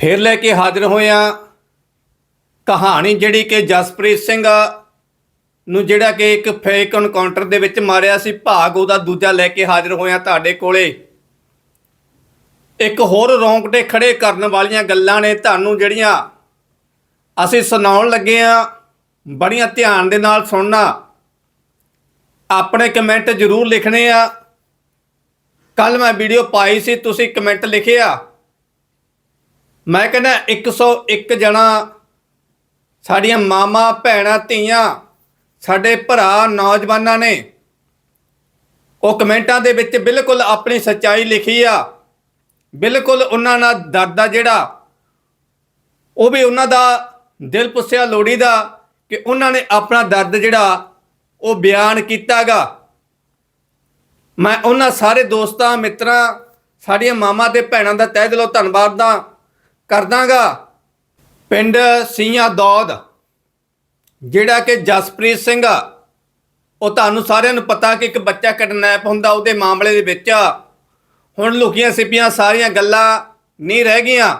ਫਿਰ ਲੈ ਕੇ ਹਾਜ਼ਰ ਹੋਇਆ ਕਹਾਣੀ ਜਿਹੜੀ ਕਿ ਜਸਪ੍ਰੀਤ ਸਿੰਘ ਨੂੰ ਜਿਹੜਾ ਕਿ ਇੱਕ ਫੇਕ ਐਨਕਾਊਂਟਰ ਦੇ ਵਿੱਚ ਮਾਰਿਆ ਸੀ, ਭਾਗ ਉਹਦਾ ਦੂਜਾ ਲੈ ਕੇ ਹਾਜ਼ਰ ਹੋਇਆ ਤੁਹਾਡੇ ਕੋਲੇ। ਇੱਕ ਹੋਰ ਰੌਂਕਟੇ ਖੜੇ ਕਰਨ ਵਾਲੀਆਂ ਗੱਲਾਂ ਨੇ ਤੁਹਾਨੂੰ ਜਿਹੜੀਆਂ ਅਸੀਂ ਸੁਣਾਉਣ ਲੱਗੇ ਆ, ਬੜੀਆਂ ਧਿਆਨ ਦੇ ਨਾਲ ਸੁਣਨਾ। ਆਪਣੇ ਕਮੈਂਟ ਜ਼ਰੂਰ ਲਿਖਣੇ ਆ। ਕੱਲ ਮੈਂ ਵੀਡੀਓ ਪਾਈ ਸੀ, ਤੁਸੀਂ ਕਮੈਂਟ ਲਿਖਿਆ। ਮੈਂ ਕਹਿੰਦਾ 101 ਜਣਾ ਸਾਡੀਆਂ ਮਾਮਾ ਭੈਣਾਂ, ਧੀਆਂ, ਸਾਡੇ ਭਰਾ, ਨੌਜਵਾਨਾਂ ਨੇ ਉਹ ਕਮੈਂਟਾਂ ਦੇ ਵਿੱਚ ਬਿਲਕੁਲ ਆਪਣੀ ਸੱਚਾਈ ਲਿਖੀ ਆ। ਬਿਲਕੁਲ ਉਹਨਾਂ ਨਾਲ ਦਰਦ ਆ ਜਿਹੜਾ। ਉਹ ਵੀ ਉਹਨਾਂ ਦਾ ਦਿਲ ਪੁੱਛਿਆ ਲੋੜੀ ਦਾ ਕਿ ਉਹਨਾਂ ਨੇ ਆਪਣਾ ਦਰਦ ਜਿਹੜਾ ਉਹ ਬਿਆਨ ਕੀਤਾਗਾ। ਮੈਂ ਉਹਨਾਂ ਸਾਰੇ ਦੋਸਤਾਂ, ਮਿੱਤਰਾਂ, ਸਾਡੀਆਂ ਮਾਮਾ ਤੇ ਭੈਣਾਂ ਦਾ ਤਹਿ ਦਿਲੋਂ ਧੰਨਵਾਦ ਦਾ ਕਰਦਾਗਾ ਪਿੰਡ ਸੀਆਂ ਦੌਦ, ਜਿਹੜਾ ਕਿ ਜਸਪ੍ਰੀਤ ਸਿੰਘ ਆ, ਉਹ ਤੁਹਾਨੂੰ ਸਾਰਿਆਂ ਨੂੰ ਪਤਾ ਕਿ ਇੱਕ ਬੱਚਾ ਕਿਡਨੈਪ ਹੁੰਦਾ ਉਹਦੇ ਮਾਮਲੇ ਦੇ ਵਿੱਚ ਹੁਣ ਲੁਕੀਆਂ ਸਿਪੀਆਂ ਸਾਰੀਆਂ ਗੱਲਾਂ ਨਹੀਂ ਰਹਿ ਗਈਆਂ।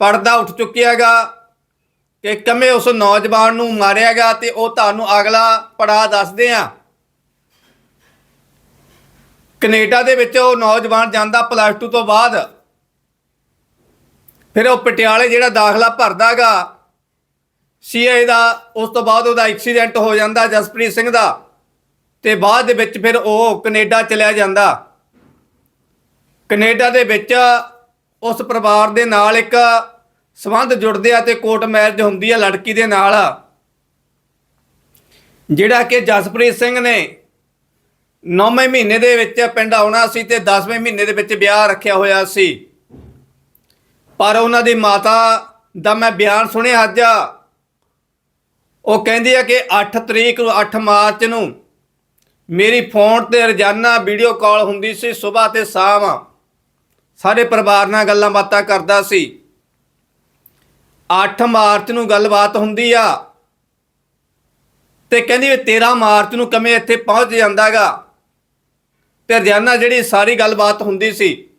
ਪਰਦਾ ਉੱਠ ਚੁੱਕਿਆਗਾ ਕਿ ਕਮੇ ਉਸ ਨੌਜਵਾਨ ਨੂੰ ਮਾਰਿਆ ਗਿਆ ਤੇ ਉਹ ਤੁਹਾਨੂੰ ਅਗਲਾ ਪੜਾ ਦੱਸਦੇ ਆ। ਕੈਨੇਡਾ ਦੇ ਵਿੱਚ ਉਹ ਨੌਜਵਾਨ ਜਾਂਦਾ ਪਲੱਸ 2 ਤੋਂ ਬਾਅਦ ਫਿਰ ਉਹ ਪਟਿਆਲੇ ਜਿਹੜਾ ਦਾਖਲਾ ਭਰਦਾਗਾ ਸੀਆਈ ਦਾ, ਉਸ ਤੋਂ ਬਾਅਦ ਉਹਦਾ ਐਕਸੀਡੈਂਟ ਹੋ ਜਾਂਦਾ ਜਸਪ੍ਰੀਤ ਸਿੰਘ ਦਾ ਤੇ ਬਾਅਦ ਦੇ ਵਿੱਚ ਫਿਰ ਉਹ ਕੈਨੇਡਾ ਚਲਿਆ ਜਾਂਦਾ। ਕੈਨੇਡਾ ਦੇ ਵਿੱਚ ਉਸ ਪਰਿਵਾਰ ਦੇ ਨਾਲ ਇੱਕ ਸੰਬੰਧ ਜੁੜਦੇ ਆ ਤੇ ਕੋਰਟ ਮੈਰਿਜ ਹੁੰਦੀ ਆ ਲੜਕੀ ਦੇ ਨਾਲ। ਜਿਹੜਾ ਕਿ ਜਸਪ੍ਰੀਤ ਸਿੰਘ ਨੇ 9ਵੇਂ ਮਹੀਨੇ ਦੇ ਵਿੱਚ ਪਿੰਡ ਆਉਣਾ ਸੀ ਤੇ 10ਵੇਂ ਮਹੀਨੇ ਦੇ ਵਿੱਚ ਵਿਆਹ ਰੱਖਿਆ ਹੋਇਆ ਸੀ। ਪਰ ਉਹਨਾਂ ਦੀ ਮਾਤਾ ਦਾ ਮੈਂ ਬਿਆਨ ਸੁਣਿਆ ਅੱਜ। ਉਹ ਕਹਿੰਦੀ ਆ ਕਿ 8 ਤਰੀਕ ਨੂੰ 8 ਮਾਰਚ ਨੂੰ ਮੇਰੀ ਫੋਨ ਤੇ ਰੋਜ਼ਾਨਾ ਵੀਡੀਓ ਕਾਲ ਹੁੰਦੀ ਸੀ ਸਵੇਰ ਤੇ ਸ਼ਾਮ। ਸਾਰੇ ਪਰਿਵਾਰ ਨਾਲ ਗੱਲਾਂ ਬਾਤਾਂ ਕਰਦਾ ਸੀ। 8 ਮਾਰਚ ਨੂੰ ਗੱਲਬਾਤ ਹੁੰਦੀ ਆ ਤੇ ਕਹਿੰਦੀ ਵੀ 13 ਮਾਰਚ ਨੂੰ ਕਮੇ ਇੱਥੇ ਪਹੁੰਚ ਜਾਂਦਾਗਾ ਤੇ ਰੋਜ਼ਾਨਾ ਜਿਹੜੀ ਸਾਰੀ ਗੱਲਬਾਤ ਹੁੰਦੀ ਸੀ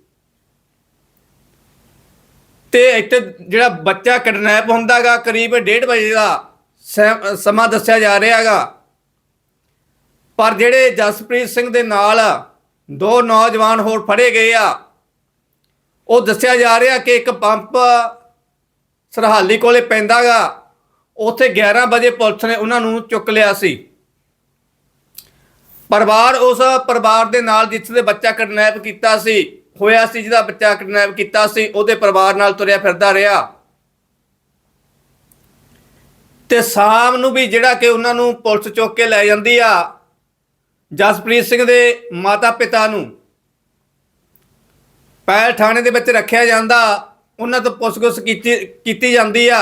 ਤੇ ਇੱਥੇ ਜਿਹੜਾ ਬੱਚਾ ਕਿਡਨੈਪ ਹੁੰਦਾਗਾ, ਕਰੀਬ 1:30 ਵਜੇ ਦਾ ਸੈ- ਸਮਾਂ ਦੱਸਿਆ ਜਾ ਰਿਹਾ ਰਿਹਾਗਾ ਪਰ ਜਿਹੜੇ ਜਸਪ੍ਰੀਤ ਸਿੰਘ ਦੇ ਨਾਲ ਦੋ ਨੌਜਵਾਨ ਹੋਰ ਫੜੇ ਗਏ ਆ, ਉਹ ਦੱਸਿਆ ਜਾ ਰਿਹਾ ਕਿ ਇੱਕ ਪੰਪ ਸਰਹਾਲੀ ਕੋਲੇ ਪੈਂਦਾਗਾ। ਉੱਥੇ 11 ਵਜੇ ਪੁਲਿਸ ਨੇ ਉਹਨਾਂ ਨੂੰ ਚੁੱਕ ਲਿਆ ਸੀ। ਪਰਿਵਾਰ ਉਸ ਪਰਿਵਾਰ ਦੇ ਨਾਲ ਜਿੱਥੇ ਦੇ ਬੱਚਾ ਕਿਡਨੈਪ ਕੀਤਾ ਸੀ ਹੋਇਆ ਸੀ, ਜਿਹਦਾ ਬੱਚਾ ਕਿਡਨੈਪ ਕੀਤਾ ਸੀ, ਉਹਦੇ ਪਰਿਵਾਰ ਨਾਲ ਤੁਰਿਆ ਫਿਰਦਾ ਰਿਹਾ। ਤੇ ਸ਼ਾਮ ਨੂੰ ਵੀ ਜਿਹੜਾ ਕਿ ਉਹਨਾਂ ਨੂੰ ਪੁਲਿਸ ਚੁੱਕ ਕੇ ਲੈ ਜਾਂਦੀ ਆ, ਜਸਪ੍ਰੀਤ ਸਿੰਘ ਦੇ ਮਾਤਾ ਪਿਤਾ ਨੂੰ। ਪੈਲ ਥਾਣੇ ਦੇ ਵਿੱਚ ਰੱਖਿਆ ਜਾਂਦਾ, ਉਹਨਾਂ ਤੋਂ ਪੁੱਛਗਿੱਛ ਕੀਤੀ ਕੀਤੀ ਜਾਂਦੀ ਆ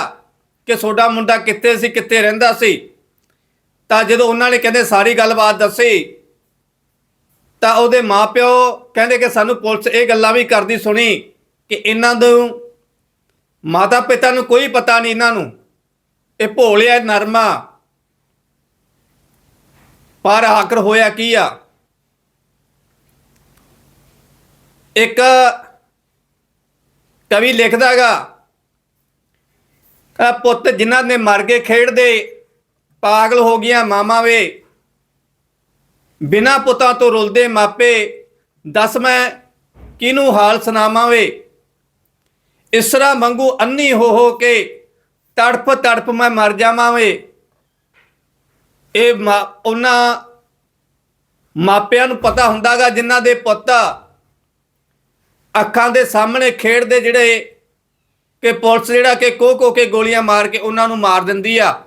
ਕਿ ਤੁਹਾਡਾ ਮੁੰਡਾ ਕਿੱਥੇ ਸੀ, ਕਿੱਥੇ ਰਹਿੰਦਾ ਸੀ। ਤਾਂ ਜਦੋਂ ਉਹਨਾਂ ਨੇ ਕਹਿੰਦੇ, ਸਾਰੀ ਗੱਲਬਾਤ ਦੱਸੀ ਤਾਂ ਉਹਦੇ ਮਾਪਿਓ ਕਹਿੰਦੇ ਕਿ ਸਾਨੂੰ ਪੁਲਿਸ ਇਹ ਗੱਲਾਂ ਵੀ ਕਰਦੀ ਸੁਣੀ ਕਿ ਇਹਨਾਂ ਨੂੰ ਮਾਤਾ ਪਿਤਾ ਨੂੰ ਕੋਈ ਪਤਾ ਨਹੀਂ ਇਹਨਾਂ ਨੂੰ। ਇਹ ਭੋਲਿਆ ਨਰਮਾ। ਪਰ ਆਖਰ ਹੋਇਆ ਕੀ ਆ? ਇੱਕ ਕਵੀ ਲਿਖਦਾਗਾ ਆ ਪੁੱਤ ਜਿਨ੍ਹਾਂ ਨੇ ਮਰ ਗਏ ਖੇਡਦੇ, ਪਾਗਲ ਹੋ ਗਈਆਂ ਮਾਮਾ ਵੇ ਬਿਨਾ ਪੁੱਤਾਂ ਤੋਂ ਰੁਲਦੇ ਮਾਪੇ, ਦੱਸ ਮੈਂ ਕਿਹਨੂੰ ਹਾਲ ਸੁਣਾਵਾਂ ਵੇ ਤਰ੍ਹਾਂ ਮੰਗੂ ਅੰਨੀ ਹੋ ਹੋ ਕੇ ਤੜਪ ਤੜਪ ਮੈਂ ਮਰ ਜਾਵਾਂ ਵੇ ਇਹ ਮਾ- ਉਹਨਾਂ ਮਾਪਿਆਂ ਨੂੰ ਪਤਾ ਹੁੰਦਾਗਾ ਜਿਨ੍ਹਾਂ ਦੇ ਪੁੱਤ ਅੱਖਾਂ ਦੇ ਸਾਹਮਣੇ ਖੇਡਦੇ ਜਿਹੜੇ ਕਿ ਪੁਲਿਸ ਜਿਹੜਾ ਕਿ ਕੋ ਕੋ ਕੇ ਗੋਲੀਆਂ ਮਾਰ ਕੇ ਉਹਨਾਂ ਨੂੰ ਮਾਰ ਦਿੰਦੀ ਆ।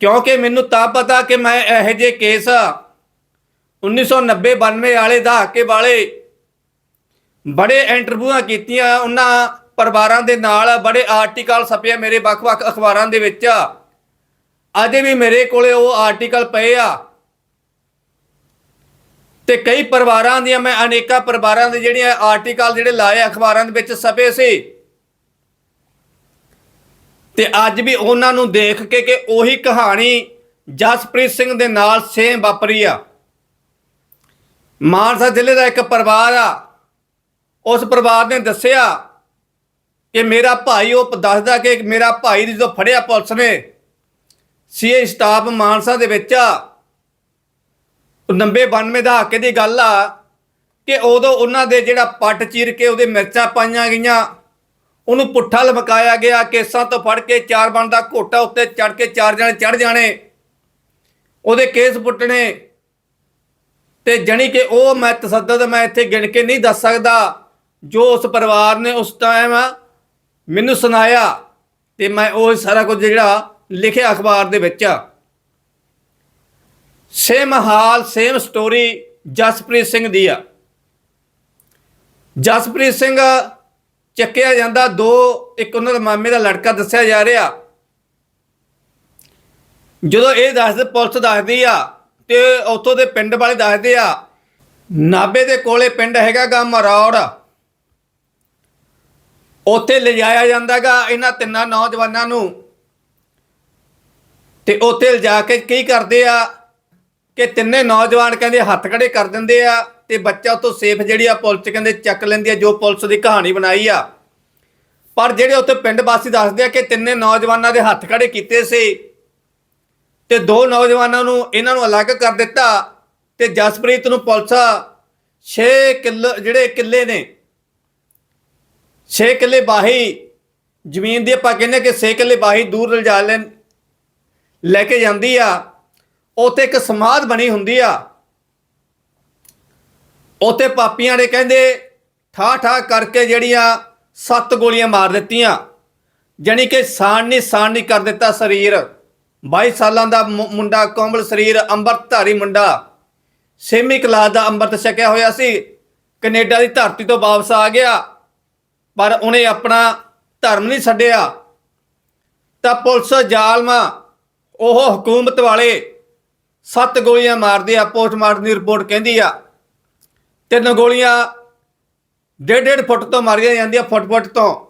ਕਿਉਂਕਿ ਮੈਨੂੰ ਤਾਂ ਪਤਾ ਕਿ ਮੈਂ ਇਹੋ ਜਿਹੇ ਕੇਸ 1990 92 ਵਾਲੇ ਦਹਾਕੇ ਵਾਲੇ ਬੜੇ ਇੰਟਰਵਿਊਆਂ ਕੀਤੀਆਂ। ਉਹਨਾਂ ਪਰਿਵਾਰਾਂ ਦੇ ਨਾਲ ਬੜੇ ਆਰਟੀਕਲ ਛਪੇ ਆ ਮੇਰੇ ਵੱਖ-ਵੱਖ ਅਖਬਾਰਾਂ ਦੇ ਵਿੱਚ। ਅਜੇ ਵੀ ਮੇਰੇ ਕੋਲੇ ਉਹ ਆਰਟੀਕਲ ਪਏ ਆ। ਤੇ ਕਈ ਪਰਿਵਾਰਾਂ ਦੀਆਂ, ਮੈਂ ਅਨੇਕਾਂ ਪਰਿਵਾਰਾਂ ਦੇ ਜਿਹੜੀਆਂ ਆਰਟੀਕਲ ਜਿਹੜੇ ਲਾਏ ਅਖਬਾਰਾਂ ਦੇ ਵਿੱਚ ਛਪੇ ਸੀ। ਤੇ ਅੱਜ ਵੀ ਉਹਨਾਂ ਨੂੰ ਦੇਖ ਕੇ ਕਿ ਉਹੀ ਕਹਾਣੀ ਜਸਪ੍ਰੀਤ ਸਿੰਘ ਦੇ ਨਾਲ ਸੇਮ ਵਾਪਰੀ ਆ। ਮਾਨਸਾ ਜ਼ਿਲ੍ਹੇ ਦਾ ਇੱਕ ਪਰਿਵਾਰ ਆ, ਉਸ ਪਰਿਵਾਰ ਨੇ ਦੱਸਿਆ ਕਿ ਮੇਰਾ ਭਾਈ ਉਹ ਦੱਸਦਾ ਕਿ ਮੇਰਾ ਭਾਈ ਜਦੋਂ ਫੜਿਆ ਪੁਲਿਸ ਨੇ, ਸੀਏ ਸਟਾਫ ਮਾਨਸਾ ਦੇ ਵਿੱਚ ਆ। 90 92 ਦਾ ਹੱਕੇ ਦੀ ਗੱਲ ਆ ਕਿ ਉਦੋਂ ਉਹਨਾਂ ਦੇ ਜਿਹੜਾ ਪੱਟ ਚੀਰ ਕੇ ਉਹਦੇ ਮਿਰਚਾਂ ਪਾਈਆਂ ਗਈਆਂ, ਉਹਨੂੰ ਪੁੱਠਾ ਲਮਕਾਇਆ ਗਿਆ, ਕੇਸਾਂ ਤੋਂ ਫੜ ਕੇ ਚਾਰ ਬਣ ਦਾ ਘੋਟਾ ਉੱਤੇ ਚੜ ਕੇ ਚਾਰ ਜਣੇ ਚੜ ਜਾਣੇ, ਉਹਦੇ ਕੇਸ ਪੁੱਟਣੇ ਤੇ ਜਣੀ ਕਿ ਉਹ ਮੈਂ ਤਸੱਦਦ ਮੈਂ ਇੱਥੇ ਗਿਣ ਕੇ ਨਹੀਂ ਦੱਸ ਸਕਦਾ। ਜੋ ਉਸ ਪਰਿਵਾਰ ਨੇ ਉਸ ਟਾਈਮ ਮੈਨੂੰ ਸੁਣਾਇਆ ਤੇ ਮੈਂ ਉਹ ਸਾਰਾ ਕੁਝ ਜਿਹੜਾ ਲਿਖਿਆ ਅਖਬਾਰ ਦੇ ਵਿੱਚ। ਸੇਮ ਹਾਲ ਸੇਮ ਸਟੋਰੀ ਜਸਪ੍ਰੀਤ ਸਿੰਘ ਦੀ ਆ। ਜਸਪ੍ਰੀਤ ਸਿੰਘ ਚੱਕਿਆ ਜਾਂਦਾ ਦੋ, ਇੱਕ ਉਹਨਾਂ ਦੇ ਮਾਮੇ ਦਾ ਲੜਕਾ ਦੱਸਿਆ ਜਾ ਰਿਹਾ। ਜਦੋਂ ਇਹ ਦੱਸਦੇ ਪੁਲਿਸ ਦੱਸਦੀ ਆ ਤੇ ਉੱਥੋਂ ਦੇ ਪਿੰਡ ਵਾਲੇ ਦੱਸਦੇ ਆ ਨਾਬੇ ਦੇ ਕੋਲੇ ਪਿੰਡ ਹੈਗਾਗਾ ਮਰੌੜ। ਉੱਥੇ ਲਿਜਾਇਆ ਜਾਂਦਾਗਾ ਇਹਨਾਂ ਤਿੰਨਾਂ ਨੌਜਵਾਨਾਂ ਨੂੰ। ਤੇ ਉੱਥੇ ਲਿਜਾ ਕੇ ਕੀ ਕਰਦੇ ਆ, ਕਿ ਤਿੰਨੇ ਨੌਜਵਾਨ ਕਹਿੰਦੇ ਹੱਥ ਖੜੇ ਕਰ ਦਿੰਦੇ ਆ, ਤੇ ਬੱਚਾ ਉਤੋਂ ਸੇਫ ਜਿਹੜੀ ਆ ਪੁਲਿਸ ਕਹਿੰਦੇ ਚੱਕ ਲੈਂਦੀ ਆ, ਜੋ ਪੁਲਿਸ ਦੀ ਕਹਾਣੀ ਬਣਾਈ ਆ। ਪਰ ਜਿਹੜੇ ਉੱਥੇ ਪਿੰਡ ਵਾਸੀ ਦੱਸਦੇ ਆ ਕਿ ਤਿੰਨੇ ਨੌਜਵਾਨਾਂ ਦੇ ਹੱਥ ਖੜੇ ਕੀਤੇ ਸੀ ਤੇ ਦੋ ਨੌਜਵਾਨਾਂ ਨੂੰ ਇਹਨਾਂ ਨੂੰ ਅਲੱਗ ਕਰ ਦਿੱਤਾ ਤੇ ਜਸਪ੍ਰੀਤ ਨੂੰ ਪੁਲਿਸ 6 ਕਿੱਲੇ, ਜਿਹੜੇ ਕਿੱਲੇ ਨੇ 6 ਕਿੱਲੇ ਬਾਹੀ, ਜ਼ਮੀਨ ਦੀ ਆਪਾਂ ਕਹਿੰਦੇ ਕਿ 6 ਕਿੱਲੇ ਬਾਹੀ ਦੂਰ ਲਿਜਾ ਲੈਣ ਲੈ ਕੇ ਜਾਂਦੀ ਆ। ਉੱਥੇ ਇੱਕ ਸਮਾਧ ਬਣੀ ਹੁੰਦੀ ਆ। ਉੱਥੇ ਪਾਪੀਆਂ ਨੇ ਕਹਿੰਦੇ ਠਾ ਠਾ ਕਰਕੇ ਜਿਹੜੀਆਂ ਸੱਤ ਗੋਲੀਆਂ ਮਾਰ ਦਿੱਤੀਆਂ, ਜਾਣੀ ਕਿ ਸਾਣ ਨਹੀਂ ਸਾਣ ਨਹੀਂ ਕਰ ਦਿੱਤਾ ਸਰੀਰ। 22 ਸਾਲਾਂ ਦਾ ਮੁੰਡਾ ਕੋਮਲ ਸਰੀਰ, ਅੰਮ੍ਰਿਤਧਾਰੀ ਮੁੰਡਾ। ਛੇਵੀਂ ਕਲਾਸ ਦਾ ਅੰਮ੍ਰਿਤ ਛਕਿਆ ਹੋਇਆ ਸੀ। ਕੈਨੇਡਾ ਦੀ ਧਰਤੀ ਤੋਂ ਵਾਪਸ ਆ ਗਿਆ। ਪਰ ਉਹਨੇ ਆਪਣਾ ਧਰਮ ਨਹੀਂ ਛੱਡਿਆ। ਤਾਂ ਪੁਲਿਸ ਜ਼ਾਲਮਾ, ਉਹ ਹਕੂਮਤ ਵਾਲੇ ਸੱਤ ਗੋਲੀਆਂ ਮਾਰਦੇ ਆ, ਪੋਸਟਮਾਰਟਮ ਦੀ ਰਿਪੋਰਟ ਕਹਿੰਦੀ ਆ। ਤਿੰਨ ਗੋਲੀਆਂ ਡੇਢ ਡੇਢ ਫੁੱਟ ਤੋਂ ਮਾਰੀਆਂ ਜਾਂਦੀਆਂ ਫੁੱਟ ਫੁੱਟ ਤੋਂ।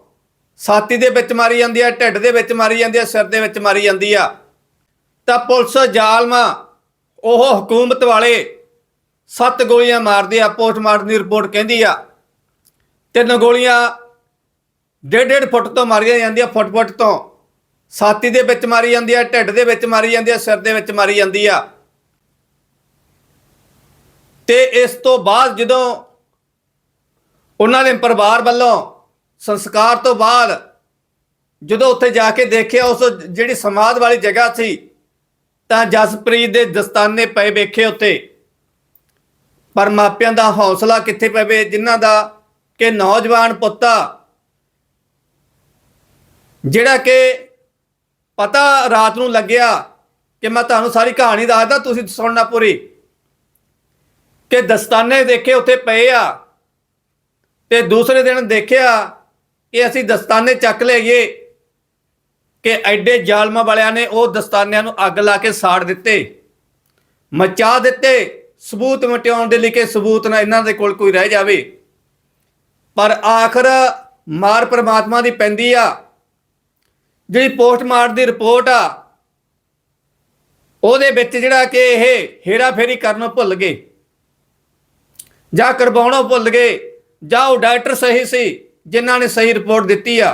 ਛਾਤੀ ਦੇ ਵਿੱਚ ਮਾਰੀ ਜਾਂਦੀ ਆ, ਢਿੱਡ ਦੇ ਵਿੱਚ ਮਾਰੀ ਜਾਂਦੀ ਆ, ਸਿਰ ਦੇ ਵਿੱਚ ਮਾਰੀ ਜਾਂਦੀ ਆ। ਤਾਂ ਪੁਲਿਸ ਜ਼ਾਲਮਾ, ਉਹ ਹਕੂਮਤ ਵਾਲੇ ਸੱਤ ਗੋਲੀਆਂ ਮਾਰਦੇ ਆ, ਪੋਸਟਮਾਰਟਮ ਦੀ ਰਿਪੋਰਟ ਕਹਿੰਦੀ ਆ। ਤਿੰਨ ਗੋਲੀਆਂ ਡੇਢ ਡੇਢ ਫੁੱਟ ਤੋਂ ਮਾਰੀਆਂ ਜਾਂਦੀਆਂ ਫੁੱਟ ਫੁੱਟ ਤੋਂ। ਛਾਤੀ ਦੇ ਵਿੱਚ ਮਾਰੀ ਜਾਂਦੀ ਆ, ਢਿੱਡ ਦੇ ਵਿੱਚ ਮਾਰੀ ਜਾਂਦੀ ਆ, ਸਿਰ ਦੇ ਵਿੱਚ ਮਾਰੀ ਜਾਂਦੀ ਆ। ਤੇ ਇਸ ਤੋਂ ਬਾਅਦ ਜਦੋਂ ਉਹਨਾਂ ਨੇ ਪਰਿਵਾਰ ਵੱਲੋਂ ਸੰਸਕਾਰ ਤੋਂ ਬਾਅਦ ਜਦੋਂ ਉੱਥੇ ਜਾ ਕੇ ਦੇਖਿਆ, ਉਸ ਜਿਹੜੀ ਸਮਾਧ ਵਾਲੀ ਜਗ੍ਹਾ ਸੀ ਤਾਂ ਜਸਪ੍ਰੀਤ ਦੇ ਦਸਤਾਨੇ ਪਏ ਵੇਖੇ ਉੱਤੇ ਪਰ ਮਾਪਿਆਂ ਦਾ ਹੌਸਲਾ ਕਿੱਥੇ ਪਵੇ, ਜਿਨ੍ਹਾਂ ਦਾ ਕਿ ਨੌਜਵਾਨ ਪੁੱਤਾ, ਜਿਹੜਾ ਕਿ ਪਤਾ ਰਾਤ ਨੂੰ ਲੱਗਿਆ ਕਿ ਮੈਂ ਤੁਹਾਨੂੰ ਸਾਰੀ ਕਹਾਣੀ ਦੱਸਦਾ, ਤੁਸੀਂ ਸੁਣਨਾ ਪੂਰੀ। ਕਿ ਦਸਤਾਨੇ ਦੇਖੇ ਉੱਥੇ ਪਏ ਆ ਤੇ ਦੂਸਰੇ ਦਿਨ ਦੇਖਿਆ ਕਿ ਅਸੀਂ ਦਸਤਾਨੇ ਚੱਕ ਲਈਏ। ਕਿ ਐਡੇ ਜ਼ਾਲਮਾਂ ਵਾਲਿਆਂ ਨੇ ਉਹ ਦਸਤਾਨਿਆਂ ਨੂੰ ਅੱਗ ਲਾ ਕੇ ਸਾੜ ਦਿੱਤੇ, ਮਚਾ ਦਿੱਤੇ, ਸਬੂਤ ਮਟਿਆਉਣ ਦੇ ਲਈ ਕਿ ਸਬੂਤ ਨਾ ਇਹਨਾਂ ਦੇ ਕੋਲ ਕੋਈ ਰਹਿ ਜਾਵੇ। ਪਰ ਆਖਰ ਮਾਰ ਪਰਮਾਤਮਾ ਦੀ ਪੈਂਦੀ ਆ। ਜਿਹੜੀ ਪੋਸਟਮਾਰਟਮ ਦੀ ਰਿਪੋਰਟ ਆ, ਉਹਦੇ ਵਿੱਚ ਜਿਹੜਾ ਕਿ ਇਹ ਹੇਰਾ ਫੇਰੀ ਕਰਨੋਂ ਭੁੱਲ ਗਏ, ਜਾਂ ਕਰਵਾਉਣੋਂ ਭੁੱਲ ਗਏ, ਜਾਂ ਉਹ ਡਾਕਟਰ ਸਹੀ ਸੀ, ਜਿਨ੍ਹਾਂ ਨੇ ਸਹੀ ਰਿਪੋਰਟ ਦਿੱਤੀ ਆ।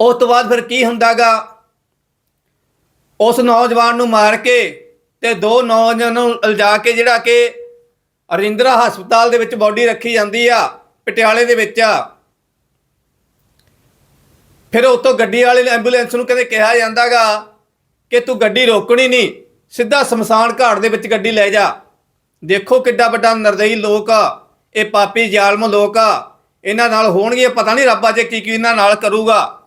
ਉਸ ਤੋਂ ਬਾਅਦ ਫਿਰ ਕੀ ਹੁੰਦਾਗਾ? ਉਸ ਨੌਜਵਾਨ ਨੂੰ ਮਾਰ ਕੇ ਤੇ ਦੋ ਨੌਜਵਾਨਾਂ ਨੂੰ ਲਜਾ ਕੇ ਜਿਹੜਾ ਕਿ ਅਰਿੰਦਰਾ ਹਸਪਤਾਲ ਦੇ ਵਿੱਚ ਬਾਡੀ ਰੱਖੀ ਜਾਂਦੀ ਆ, ਪਟਿਆਲੇ ਦੇ ਵਿੱਚ ਆ। ਫਿਰ ਉਤੋਂ ਗੱਡੀ ਵਾਲੇ ਨੇ ਐਂਬੂਲੈਂਸ ਨੂੰ ਕਹਿੰਦੇ ਕਿਹਾ ਜਾਂਦਾਗਾ ਕਿ ਤੂੰ ਗੱਡੀ ਰੋਕਣੀ ਨਹੀਂ, ਸਿੱਧਾ ਸਮਸਾਨ ਘਾਟ ਦੇ ਵਿੱਚ ਗੱਡੀ ਲੈ ਜਾ। ਦੇਖੋ ਕਿੱਡਾ ਵੱਡਾ ਨਰਦਈ ਲੋਕ ਆ, ਇਹ ਪਾਪੀ ਜ਼ਾਲਮ ਲੋਕ ਆ, ਇਹਨਾਂ ਨਾਲ ਹੋਣਗੇ ਪਤਾ ਨਹੀਂ ਰੱਬ ਅਜੇ ਕੀ ਕੀ ਇਹਨਾਂ ਨਾਲ ਕਰੂਗਾ।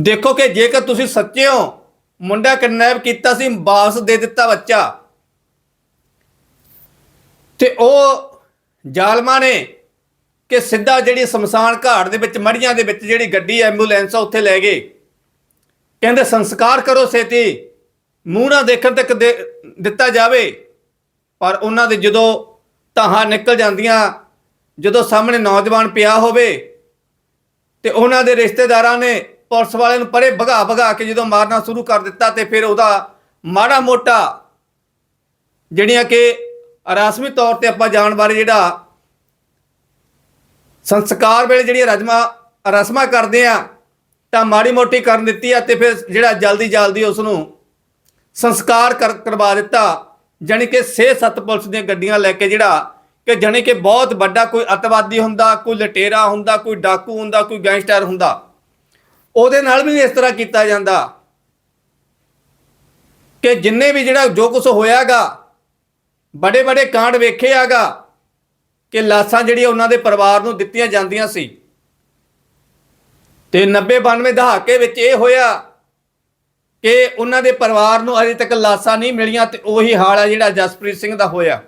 ਦੇਖੋ ਕਿ ਜੇਕਰ ਤੁਸੀਂ ਸੱਚੇ ਹੋ, ਮੁੰਡਾ ਕਿਡਨੈਪ ਕੀਤਾ ਸੀ, ਵਾਪਸ ਦੇ ਦਿੱਤਾ ਬੱਚਾ। ਤੇ ਉਹ ਜ਼ਾਲਮਾਂ ਨੇ ਕਿ ਸਿੱਧਾ ਜਿਹੜੀ ਸਮਸਾਨ ਘਾਟ ਦੇ ਵਿੱਚ ਮੜੀਆਂ ਦੇ ਵਿੱਚ ਜਿਹੜੀ ਗੱਡੀ, ਐਂਬੂਲੈਂਸ ਆ, ਉੱਥੇ ਲੈ ਗਏ। ਕਹਿੰਦੇ, ਸੰਸਕਾਰ ਕਰੋ ਛੇਤੀ ਮੂੰਹ ਨਾ ਦੇਖਣ ਤੱਕ ਦੇ- ਦਿੱਤਾ ਜਾਵੇ। ਪਰ ਉਹਨਾਂ ਦੇ ਜਦੋਂ ਧਾਹਾਂ ਨਿਕਲ ਜਾਂਦੀਆਂ, ਜਦੋਂ ਸਾਹਮਣੇ ਨੌਜਵਾਨ ਪਿਆ ਹੋਵੇ, ਤੇ ਉਹਨਾਂ ਦੇ ਰਿਸ਼ਤੇਦਾਰਾਂ ਨੇ ਪੁਲਿਸ ਵਾਲਿਆਂ ਨੂੰ ਪਰੇ ਭਗਾ ਭਗਾ ਕੇ ਜਦੋਂ ਮਾਰਨਾ ਸ਼ੁਰੂ ਕਰ ਦਿੱਤਾ ਤੇ ਫਿਰ ਉਹਦਾ ਮਾੜਾ ਮੋਟਾ ਜਿਹੜੀਆਂ ਕਿ ਰਸਮੀ ਤੌਰ ਤੇ ਆਪਾਂ ਜਾਣ ਬਾਰੇ ਜਿਹੜਾ ਸੰਸਕਾਰ ਵੇਲੇ ਜਿਹੜੀਆਂ ਰਜਮਾ, ਰਸਮਾਂ ਕਰਦੇ ਆ, ਤਾਂ ਮਾੜੀ ਮੋਟੀ ਕਰਨ ਦਿੱਤੀ ਆ ਤੇ ਫਿਰ ਜਿਹੜਾ ਜਲਦੀ ਜਲਦੀ ਉਸ ਨੂੰ ਸੰਸਕਾਰ ਕਰਵਾ ਦਿੱਤਾ। ਜਾਣੀ ਕਿ 6-7 ਪੁਲਿਸ ਦੀਆਂ ਗੱਡੀਆਂ ਲੈ ਕੇ ਜਿਹੜਾ ਕਿ ਜਾਣੀ ਕਿ ਬਹੁਤ ਵੱਡਾ ਕੋਈ ਅਤਵਾਦੀ ਹੁੰਦਾ, ਕੋਈ ਲਟੇਰਾ ਹੁੰਦਾ, ਕੋਈ ਡਾਕੂ ਹੁੰਦਾ, ਕੋਈ ਗੈਂਗਸਟਰ ਹੁੰਦਾ। ਉਹਦੇ ਨਾਲ ਵੀ ਇਸ ਤਰ੍ਹਾਂ ਕੀਤਾ ਜਾਂਦਾ। ਕਿ ਜਿੰਨੇ ਵੀ ਜਿਹੜਾ ਜੋ ਕੁਝ ਹੋਇਆਗਾ ਬੜੇ ਬੜੇ ਕਾਂਡ ਵੇਖੇ ਵੇਖਿਆਗਾ, ਕਿ ਲਾਸ਼ਾਂ ਜਿਹੜੀਆਂ ਉਹਨਾਂ ਦੇ ਪਰਿਵਾਰ ਨੂੰ ਦਿੱਤੀਆਂ ਜਾਂਦੀਆਂ ਸੀ। ਤੇ 90 92 ਦਹਾਕੇ ਵਿੱਚ ਇਹ ਹੋਇਆ ਕਿ ਉਹਨਾਂ ਦੇ ਪਰਿਵਾਰ ਨੂੰ ਅਜੇ ਤੱਕ ਲਾਸ਼ਾਂ ਨਹੀਂ ਮਿਲੀਆਂ ਤੇ ਉਹੀ ਹਾਲ ਹੈ ਜਿਹੜਾ ਜਸਪ੍ਰੀਤ ਸਿੰਘ ਦਾ ਹੋਇਆ।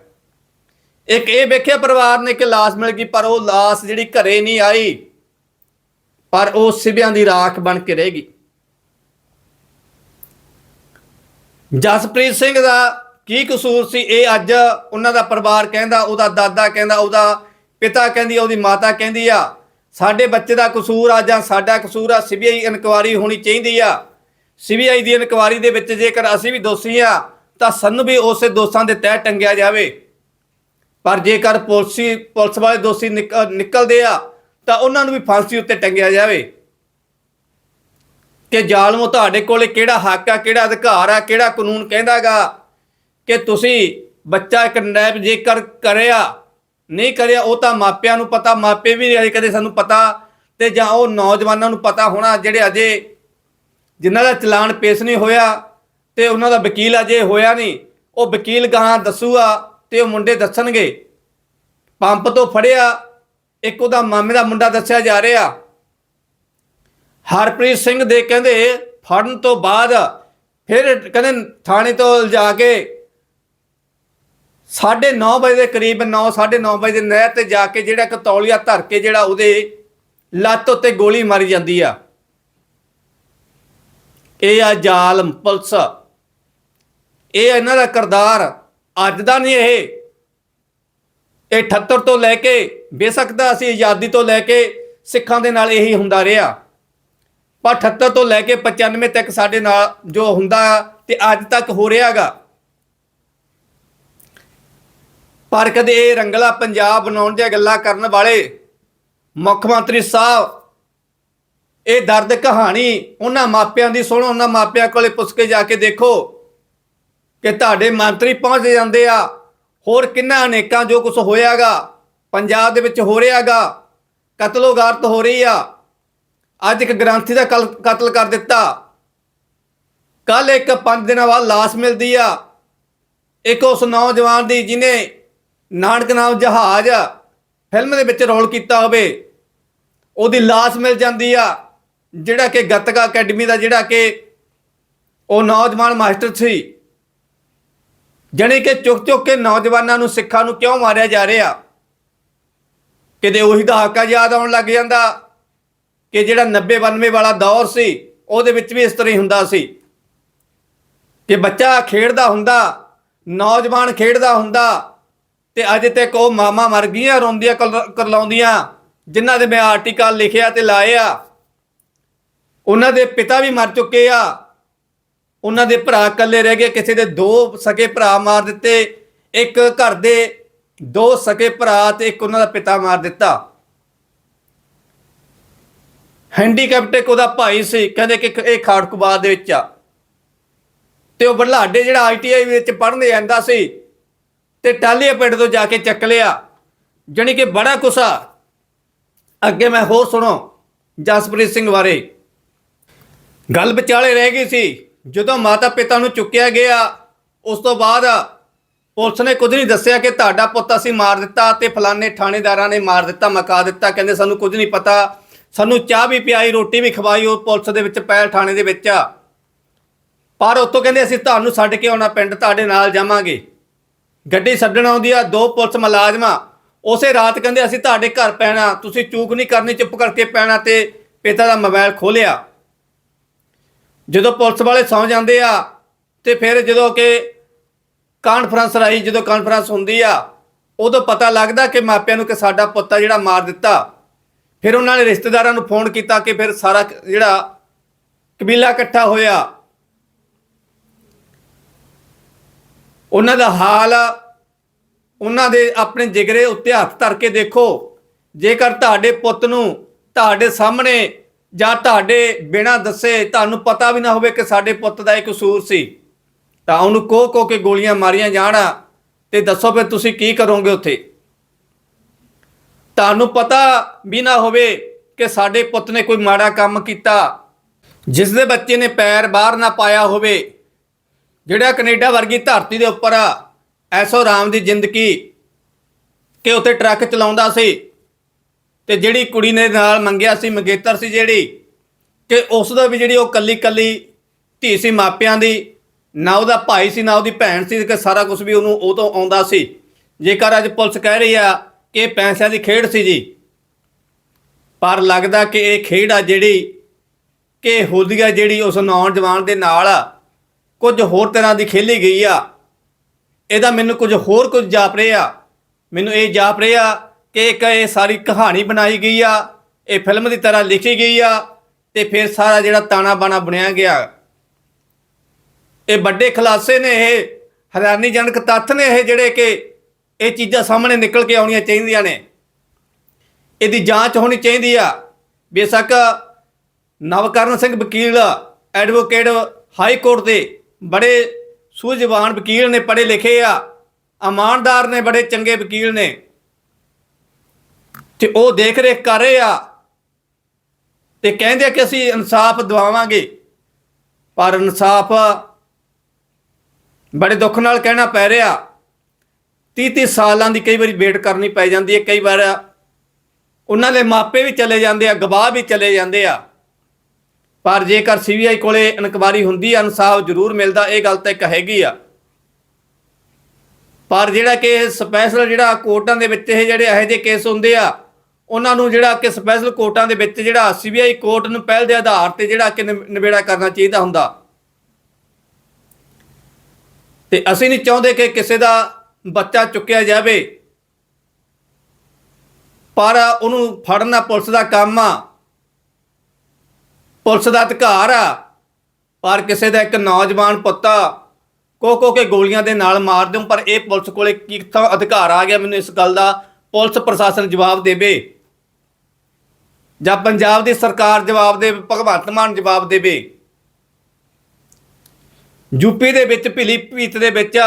ਇੱਕ ਇਹ ਵੇਖਿਆ ਪਰਿਵਾਰ ਨੇ ਕਿ ਲਾਸ਼ ਮਿਲ ਗਈ, ਪਰ ਉਹ ਲਾਸ਼ ਜਿਹੜੀ ਘਰੇ ਨਹੀਂ ਆਈ। ਪਰ ਉਹ ਸਿਵਿਆਂ ਦੀ ਰਾਖ ਬਣ ਕੇ ਰਹੇਗੀ ਜਸਪ੍ਰੀਤ ਸਿੰਘ ਦਾ ਕੀ ਕਸੂਰ ਸੀ? ਇਹ ਅੱਜ ਉਹਨਾਂ ਦਾ ਪਰਿਵਾਰ ਕਹਿੰਦਾ, ਉਹਦਾ ਦਾਦਾ ਕਹਿੰਦਾ, ਉਹਦਾ ਪਿਤਾ ਕਹਿੰਦੀ, ਉਹਦੀ ਮਾਤਾ ਕਹਿੰਦੀ ਆ, ਸਾਡੇ ਬੱਚੇ ਦਾ ਕਸੂਰ ਆ ਜਾਂ ਸਾਡਾ ਕਸੂਰ ਆ, ਸੀਬੀਆਈ ਇਨਕੁਆਰੀ ਹੋਣੀ ਚਾਹੀਦੀ ਆ। ਸੀਬੀਆਈ ਦੀ ਇਨਕੁਆਰੀ ਦੇ ਵਿੱਚ ਜੇਕਰ ਅਸੀਂ ਵੀ ਦੋਸ਼ੀ ਆ, ਤਾਂ ਸਾਨੂੰ ਵੀ ਉਸੇ ਦੋਸ਼ਾਂ ਦੇ ਤਹਿ ਟੰਗਿਆ ਜਾਵੇ। ਪਰ ਜੇਕਰ ਪੁਲਿਸੀ ਪੁਲਿਸ ਵਾਲੇ ਦੋਸ਼ੀ ਨਿਕ- ਨਿਕਲਦੇ ਆ ਤਾਂ ਉਹਨਾਂ ਨੂੰ ਵੀ ਫਾਂਸੀ ਉੱਤੇ ਟੰਗਿਆ ਜਾਵੇ। ਕਿ ਜ਼ਾਲਮੋ ਤੁਹਾਡੇ ਕੋਲੇ ਕਿਹੜਾ ਹੱਕ ਆ, ਕਿਹੜਾ ਅਧਿਕਾਰ ਆ, ਕਿਹੜਾ ਕਾਨੂੰਨ ਕਹਿੰਦਾਗਾ ਕਿ ਤੁਸੀਂ ਬੱਚਾ ਕਿਡਨੈਪ ਜੇਕਰ ਕਰਿਆ, ਨਹੀਂ ਕਰਿਆ, ਉਹ ਤਾਂ ਮਾਪਿਆਂ ਨੂੰ ਪਤਾ, ਮਾਪੇ ਵੀ ਅਜੇ ਕਦੇ ਸਾਨੂੰ ਪਤਾ ਤੇ ਜਾਂ ਉਹ ਨੌਜਵਾਨਾਂ ਨੂੰ ਪਤਾ ਹੋਣਾ ਜਿਹੜੇ ਅਜੇ ਜਿਨ੍ਹਾਂ ਦਾ ਚਲਾਨ ਪੇਸ਼ ਨਹੀਂ ਹੋਇਆ ਤੇ ਉਹਨਾਂ ਦਾ ਵਕੀਲ ਅਜੇ ਹੋਇਆ ਨਹੀਂ, ਉਹ ਵਕੀਲ ਗਾਹਾਂ ਦੱਸੂਗਾ ਤੇ ਉਹ ਮੁੰਡੇ ਦੱਸਣਗੇ। ਪੰਪ ਤੋਂ ਫੜਿਆ ਇੱਕ ਉਹਦਾ ਮਾਮੇ ਦਾ ਮੁੰਡਾ ਦੱਸਿਆ ਜਾ ਰਿਹਾ। ਹਰਪ੍ਰੀਤ ਸਿੰਘ ਦੇ ਕਹਿੰਦੇ ਫੜਨ ਤੋਂ ਬਾਅਦ ਫਿਰ ਕਹਿੰਦੇ ਥਾਣੇ ਤੋਂ ਲਿਜਾ ਕੇ 9:30 ਵਜੇ ਦੇ ਕਰੀਬ 9 9:30 ਵਜੇ ਦੇ ਨਹਿਰ ਤੇ ਜਾ ਕੇ ਜਿਹੜਾ ਇੱਕ ਤੌਲੀਆ ਧਰ ਕੇ ਜਿਹੜਾ ਉਹਦੇ ਲੱਤ ਉੱਤੇ ਗੋਲੀ ਮਾਰੀ ਜਾਂਦੀ ਆ। ਇਹ ਆ ਜ਼ਾਲਮ ਪੁਲਿਸ। ਇਹ ਇਹਨਾਂ ਦਾ ਕਰਦਾਰ। ਅੱਜ ਦਾ ਨਹੀਂ ਇਹ ਇਹ। 78 ਤੋਂ ਲੈ ਕੇ, ਬੇਸ਼ੱਕ ਤਾਂ ਅਸੀਂ ਆਜ਼ਾਦੀ ਤੋਂ ਲੈ ਕੇ ਸਿੱਖਾਂ ਦੇ ਨਾਲ ਇਹੀ ਹੁੰਦਾ ਰਿਹਾ। ਪਰ 78 ਤੋਂ ਲੈ ਕੇ 95 ਤੱਕ ਸਾਡੇ ਨਾਲ ਜੋ ਹੁੰਦਾ ਤੇ ਅੱਜ ਤੱਕ ਹੋ ਰਿਹਾਗਾ। ਪਰ ਕਦੇ ਇਹ ਰੰਗਲਾ ਪੰਜਾਬ ਬਣਾਉਣ ਦੀਆਂ ਗੱਲਾਂ ਕਰਨ ਵਾਲੇ ਮੁੱਖ ਮੰਤਰੀ ਸਾਹਿਬ, ਇਹ ਦਰਦ ਕਹਾਣੀ ਉਹਨਾਂ ਮਾਪਿਆਂ ਦੀ ਸੁਣੋ, ਉਹਨਾਂ ਮਾਪਿਆਂ ਕੋਲੇ ਪੁੱਛ ਕੇ ਜਾ ਕੇ ਦੇਖੋ ਕਿ ਤੁਹਾਡੇ ਮੰਤਰੀ ਪਹੁੰਚ ਜਾਂਦੇ ਆ ਹੋਰ ਕਿੰਨਾ ਅਨੇਕਾਂ ਜੋ ਕੁਝ ਹੋਇਆਗਾ, ਪੰਜਾਬ ਦੇ ਵਿੱਚ ਹੋ ਰਿਹਾਗਾ, ਕਤਲੋਗਾਰਤ ਹੋ ਰਹੀ ਆ। ਅੱਜ ਇੱਕ ਗ੍ਰੰਥੀ ਦਾ ਕਲ- ਕਤਲ ਕਰ ਦਿੱਤਾ। ਕੱਲ ਇੱਕ 5 ਦਿਨਾਂ ਬਾਅਦ ਲਾਸ਼ ਮਿਲਦੀ ਆ। ਇੱਕ ਉਸ ਨੌਜਵਾਨ ਦੀ ਜਿਹਨੇ ਨਾਨਕ ਨਾਮ ਜਹਾਜ਼ ਫਿਲਮ ਦੇ ਵਿੱਚ ਰੋਲ ਕੀਤਾ ਹੋਵੇ, ਉਹਦੀ ਲਾਸ਼ ਮਿਲ ਜਾਂਦੀ ਆ। ਜਿਹੜਾ ਕਿ ਗੱਤਕਾ ਅਕੈਡਮੀ ਦਾ ਜਿਹੜਾ ਕਿ ਉਹ ਨੌਜਵਾਨ ਮਾਸਟਰ ਸੀ। ਜਣੇ ਕਿ ਚੁੱਕ ਚੁੱਕ ਕੇ ਨੌਜਵਾਨਾਂ ਨੂੰ ਸਿੱਖਾਂ ਨੂੰ ਕਿਉਂ ਮਾਰਿਆ ਜਾ ਰਿਹਾ? ਕਿਤੇ ਉਹੀ ਦਹਾਕਾ ਯਾਦ ਆਉਣ ਲੱਗ ਜਾਂਦਾ ਕਿ ਜਿਹੜਾ 90 92 ਵਾਲਾ ਦੌਰ ਸੀ, ਉਹਦੇ ਵਿੱਚ ਵੀ ਇਸ ਤਰ੍ਹਾਂ ਹੀ ਹੁੰਦਾ ਸੀ। ਕਿ ਬੱਚਾ ਖੇਡਦਾ ਹੁੰਦਾ, ਨੌਜਵਾਨ ਖੇਡਦਾ ਹੁੰਦਾ ਤੇ ਅੱਜ ਤੱਕ ਉਹ ਮਾਮਾ ਮਰ ਗਈਆਂ, ਰੋਂਦੀਆਂ ਕਰ- ਕਰਲਾਉਂਦੀਆਂ, ਜਿਨ੍ਹਾਂ ਦੇ ਮੈਂ ਆਰਟੀਕਲ ਲਿਖਿਆ ਤੇ ਲਾਏ ਆ। ਉਹਨਾਂ ਦੇ ਪਿਤਾ ਵੀ ਮਰ ਚੁੱਕੇ ਆ ਉਹਨਾਂ ਦੇ ਭਰਾ ਇਕੱਲੇ ਰਹਿ ਗਏ, ਕਿਸੇ ਦੇ ਦੋ ਸਕੇ ਭਰਾ ਮਾਰ ਦਿੱਤੇ, ਇੱਕ ਘਰ ਦੇ ਦੋ ਸਕੇ ਭਰਾ ਤੇ ਇੱਕ ਉਹਨਾਂ ਦਾ ਪਿਤਾ ਮਾਰ ਦਿੱਤਾ। ਹੈਂਡੀਕੈਪਟ ਇੱਕ ਉਹਦਾ ਭਾਈ ਸੀ, ਕਹਿੰਦੇ ਕਿ ਇਹ ਖਾੜਕੂਬਾਦ ਦੇ ਵਿੱਚ ਆ। ਤੇ ਉਹ ਬਰਲਾਡੇ ਜਿਹੜਾ ਆਈਟੀਆਈ ਵਿੱਚ ਪੜ੍ਹਨ ਜਾਂਦਾ ਸੀ ਤੇ ਟਾਲੀਏ ਪਿੰਡ ਤੋਂ ਜਾ ਕੇ ਚੱਕ ਲਿਆ। ਜਾਣੀ ਕਿ ਬੜਾ ਕੁਸਾ ਅੱਗੇ ਮੈਂ ਹੋਰ ਸੁਣੋ ਜਸਪ੍ਰੀਤ ਸਿੰਘ ਬਾਰੇ। ਗੱਲ ਵਿਚਾਲੇ ਰਹਿ ਗਈ ਸੀ। ਜਦੋਂ ਮਾਤਾ ਪਿਤਾ ਨੂੰ ਚੁੱਕਿਆ ਗਿਆ, ਉਸ ਤੋਂ ਬਾਅਦ ਪੁਲਿਸ ਨੇ ਕੁਝ ਨਹੀਂ ਦੱਸਿਆ ਕਿ ਤੁਹਾਡਾ ਪੁੱਤ ਅਸੀਂ ਮਾਰ ਦਿੱਤਾ ਤੇ ਫਲਾਣੇ ਥਾਣੇਦਾਰਾਂ ਨੇ ਮਾਰ ਦਿੱਤਾ, ਮਕਾ ਦਿੱਤਾ। ਕਹਿੰਦੇ ਸਾਨੂੰ ਕੁਝ ਨਹੀਂ ਪਤਾ। ਸਾਨੂੰ ਚਾਹ ਵੀ ਪਿਆਈ, ਰੋਟੀ ਵੀ ਖਵਾਈ, ਉਹ ਪੁਲਿਸ ਦੇ ਵਿੱਚ ਪੈਲ ਥਾਣੇ ਦੇ ਵਿੱਚ ਪਰ ਉੱਥੋਂ ਕਹਿੰਦੇ ਅਸੀਂ ਤੁਹਾਨੂੰ ਛੱਡ ਕੇ ਆਉਣਾ ਪਿੰਡ, ਤੁਹਾਡੇ ਨਾਲ ਜਾਵਾਂਗੇ। ਗੱਡੀ ਛੱਡਣ ਆਉਂਦੀ ਆ, ਦੋ ਪੁਲਿਸ ਮੁਲਾਜ਼ਮਾਂ ਉਸੇ ਰਾਤ ਕਹਿੰਦੇ ਅਸੀਂ ਤੁਹਾਡੇ ਘਰ ਪੈਣਾ, ਤੁਸੀਂ ਚੂਕ ਨਹੀਂ ਕਰਨੀ, ਚੁੱਪ ਕਰਕੇ ਪੈਣਾ ਤੇ ਪਿਤਾ ਦਾ ਮੋਬਾਈਲ ਖੋਲਿਆ ਜਦੋਂ ਪੁਲਿਸ ਵਾਲੇ ਸੌ ਜਾਂਦੇ ਆ ਤੇ ਫਿਰ ਜਦੋਂ ਕਿ ਕਾਨਫਰੰਸ ਰਾਈ ਜਦੋਂ ਕਾਨਫਰੰਸ ਹੁੰਦੀ ਆ, ਉਦੋਂ ਪਤਾ ਲੱਗਦਾ ਕਿ ਮਾਪਿਆਂ ਨੂੰ ਕਿ ਸਾਡਾ ਪੁੱਤ ਆ ਜਿਹੜਾ ਮਾਰ ਦਿੱਤਾ। ਫਿਰ ਉਹਨਾਂ ਨੇ ਰਿਸ਼ਤੇਦਾਰਾਂ ਨੂੰ ਫੋਨ ਕੀਤਾ ਕਿ ਫਿਰ ਸਾਰਾ ਜਿਹੜਾ ਕਬੀਲਾ ਇਕੱਠਾ ਹੋਇਆ। ਉਹਨਾਂ ਦਾ ਹਾਲ, ਉਹਨਾਂ ਦੇ ਆਪਣੇ ਜਿਗਰੇ ਉੱਤੇ ਹੱਥ ਧਰ ਕੇ ਦੇਖੋ। ਜੇਕਰ ਤੁਹਾਡੇ ਪੁੱਤ ਨੂੰ ਤੁਹਾਡੇ ਸਾਹਮਣੇ ਜਾਂ ਤੁਹਾਡੇ ਬਿਨਾਂ ਦੱਸੇ ਤੁਹਾਨੂੰ ਪਤਾ ਵੀ ਨਾ ਹੋਵੇ ਕਿ ਸਾਡੇ ਪੁੱਤ ਦਾ ਇਹ ਕਸੂਰ ਸੀ, ਤਾਂ ਉਹਨੂੰ ਕੋ ਕੋ ਕੇ ਗੋਲੀਆਂ ਮਾਰੀਆਂ ਜਾਣ ਤੇ ਦੱਸੋ ਫਿਰ ਤੁਸੀਂ ਕੀ ਕਰੋਗੇ ਉੱਥੇ। ਤੁਹਾਨੂੰ ਪਤਾ ਵੀ ਨਾ ਹੋਵੇ ਕਿ ਸਾਡੇ ਪੁੱਤ ਨੇ ਕੋਈ ਮਾੜਾ ਕੰਮ ਕੀਤਾ, ਜਿਸ ਦੇ ਬੱਚੇ ਨੇ ਪੈਰ ਬਾਹਰ ਨਾ ਪਾਇਆ ਹੋਵੇ, ਜਿਹੜਾ ਕੈਨੇਡਾ ਵਰਗੀ ਧਰਤੀ ਦੇ ਉੱਪਰ ਐਸੋ ਰਾਮ ਦੀ ਜ਼ਿੰਦਗੀ ਕਿ ਉੱਥੇ ਟਰੱਕ ਚਲਾਉਂਦਾ ਸੀ ਤੇ ਜਿਹੜੀ ਕੁੜੀ ਨੇ ਨਾਲ ਮੰਗਿਆ ਸੀ, ਮੰਗੇਤਰ ਸੀ ਜਿਹੜੀ ਕਿ ਉਸ ਦਾ ਵੀ ਜਿਹੜੀ ਉਹ ਕੱਲੀ ਕੱਲੀ ਧੀ ਸੀ ਮਾਪਿਆਂ ਦੀ, ਨਾ ਉਹਦਾ ਭਾਈ ਸੀ, ਨਾ ਉਹਦੀ ਭੈਣ ਸੀ ਕਿ ਸਾਰਾ ਕੁਝ ਵੀ ਉਹਨੂੰ ਉਹ ਤੋਂ ਆਉਂਦਾ ਸੀ। ਜੇਕਰ ਅੱਜ ਪੁਲਿਸ ਕਹਿ ਰਹੀ ਆ ਕਿ ਇਹ ਪੈਸਿਆਂ ਦੀ ਖੇਡ ਸੀ ਜੀ, ਪਰ ਲੱਗਦਾ ਕਿ ਇਹ ਖੇਡ ਆ ਜਿਹੜੀ ਕਿ ਹੋਲੀਆ ਜਿਹੜੀ ਉਸ ਨੌਜਵਾਨ ਦੇ ਨਾਲ ਕੁਝ ਹੋਰ ਤਰ੍ਹਾਂ ਦੀ ਖੇਲੀ ਗਈ ਆ। ਇਹਦਾ ਮੈਨੂੰ ਕੁਝ ਹੋਰ ਕੁਝ ਜਾਪ ਰਿਹਾ। ਮੈਨੂੰ ਇਹ ਜਾਪ ਰਿਹਾ ਕਿ ਇੱਕ ਇਹ ਸਾਰੀ ਕਹਾਣੀ ਬਣਾਈ ਗਈ ਆ, ਇਹ ਫਿਲਮ ਦੀ ਤਰ੍ਹਾਂ ਲਿਖੀ ਗਈ ਆ, ਤੇ ਫਿਰ ਸਾਰਾ ਜਿਹੜਾ ਤਾਣਾ ਬਾਣਾ ਬਣਿਆ ਗਿਆ। ਇਹ ਵੱਡੇ ਖੁਲਾਸੇ ਨੇ ਇਹ, ਹੈਰਾਨੀਜਨਕ ਤੱਥ ਨੇ ਇਹ ਜਿਹੜੇ ਕਿ ਇਹ ਚੀਜ਼ਾਂ ਸਾਹਮਣੇ ਨਿਕਲ ਕੇ ਆਉਣੀਆਂ ਚਾਹੀਦੀਆਂ ਨੇ। ਇਹਦੀ ਜਾਂਚ ਹੋਣੀ ਚਾਹੀਦੀ ਆ। ਬੇਸ਼ੱਕ ਨਵਕਰਨ ਸਿੰਘ ਵਕੀਲ, ਐਡਵੋਕੇਟ ਹਾਈ ਕੋਰਟ ਦੇ ਬੜੇ ਸੂਝਵਾਨ ਵਕੀਲ ਨੇ ਪੜ੍ਹੇ ਲਿਖੇ ਆ। ਇਮਾਨਦਾਰ ਨੇ, ਬੜੇ ਚੰਗੇ ਵਕੀਲ ਨੇ। ਤੇ ਉਹ ਦੇਖ ਰੇਖ ਕਰ ਰਹੇ ਆ ਤੇ ਕਹਿੰਦੇ ਆ ਕਿ ਅਸੀਂ ਇਨਸਾਫ ਦਿਵਾਵਾਂਗੇ। ਪਰ ਇਨਸਾਫ ਬੜੇ ਦੁੱਖ ਨਾਲ ਕਹਿਣਾ ਪੈ ਰਿਹਾ। 30 30 ਸਾਲਾਂ ਦੀ ਕਈ ਵਾਰੀ ਵੇਟ ਕਰਨੀ ਪੈ ਜਾਂਦੀ ਹੈ, ਕਈ ਵਾਰ ਉਹਨਾਂ ਦੇ ਮਾਪੇ ਵੀ ਚਲੇ ਜਾਂਦੇ ਆ, ਗਵਾਹ ਵੀ ਚਲੇ ਜਾਂਦੇ ਆ। ਪਰ ਜੇਕਰ ਸੀਬੀਆਈ ਕੋਲੇ ਇਨਕੁਆਰੀ ਹੁੰਦੀ ਆ, ਇਨਸਾਫ ਜ਼ਰੂਰ ਮਿਲਦਾ, ਇਹ ਗੱਲ ਤਾਂ ਇੱਕ ਹੈਗੀ ਆ। ਪਰ ਜਿਹੜਾ ਕਿ ਸਪੈਸ਼ਲ ਜਿਹੜਾ ਕੋਰਟਾਂ ਦੇ ਵਿੱਚ ਇਹ ਜਿਹੜੇ ਇਹੋ ਜਿਹੇ ਕੇਸ ਹੁੰਦੇ ਆ ਉਹਨਾਂ ਨੂੰ ਜਿਹੜਾ ਕਿ ਸਪੈਸ਼ਲ ਕੋਰਟਾਂ ਦੇ ਵਿੱਚ ਜਿਹੜਾ ਸੀਬੀਆਈ ਕੋਰਟ ਨੂੰ ਪਹਿਲ ਦੇ ਆਧਾਰ ਤੇ ਜਿਹੜਾ ਕਿ ਨਿ- ਨਿਬੇੜਾ ਕਰਨਾ ਚਾਹੀਦਾ ਹੁੰਦਾ। ਤੇ ਅਸੀਂ ਨਹੀਂ ਚਾਹੁੰਦੇ ਕਿ ਕਿਸੇ ਦਾ ਬੱਚਾ ਚੁੱਕਿਆ ਜਾਵੇ। ਪਰ ਉਹਨੂੰ ਫੜਨਾ ਪੁਲਿਸ ਦਾ ਕੰਮ ਆ। ਪੁਲਿਸ ਦਾ ਅਧਿਕਾਰ ਆ। ਪਰ ਕਿਸੇ ਦਾ ਇੱਕ ਨੌਜਵਾਨ ਪੁੱਤਾ ਕੋ ਕੋ ਕੇ ਗੋਲੀਆਂ ਦੇ ਨਾਲ ਮਾਰ ਦਿਓ ਪਰ ਇਹ ਪੁਲਿਸ ਕੋਲੇ ਕਿੱਥੋਂ ਅਧਿਕਾਰ ਆ ਗਿਆ, ਮੈਨੂੰ ਇਸ ਗੱਲ ਦਾ ਪੁਲਿਸ ਪ੍ਰਸ਼ਾਸਨ ਜਵਾਬ ਦੇਵੇ ਜਾਂ ਪੰਜਾਬ ਦੀ ਸਰਕਾਰ ਜਵਾਬ ਦੇ ਭਗਵੰਤ ਮਾਨ ਜਵਾਬ ਦੇਵੇ। ਯੂਪੀ ਦੇ ਵਿੱਚ, ਭਿਲੀ ਭੀਤ ਦੇ ਵਿੱਚ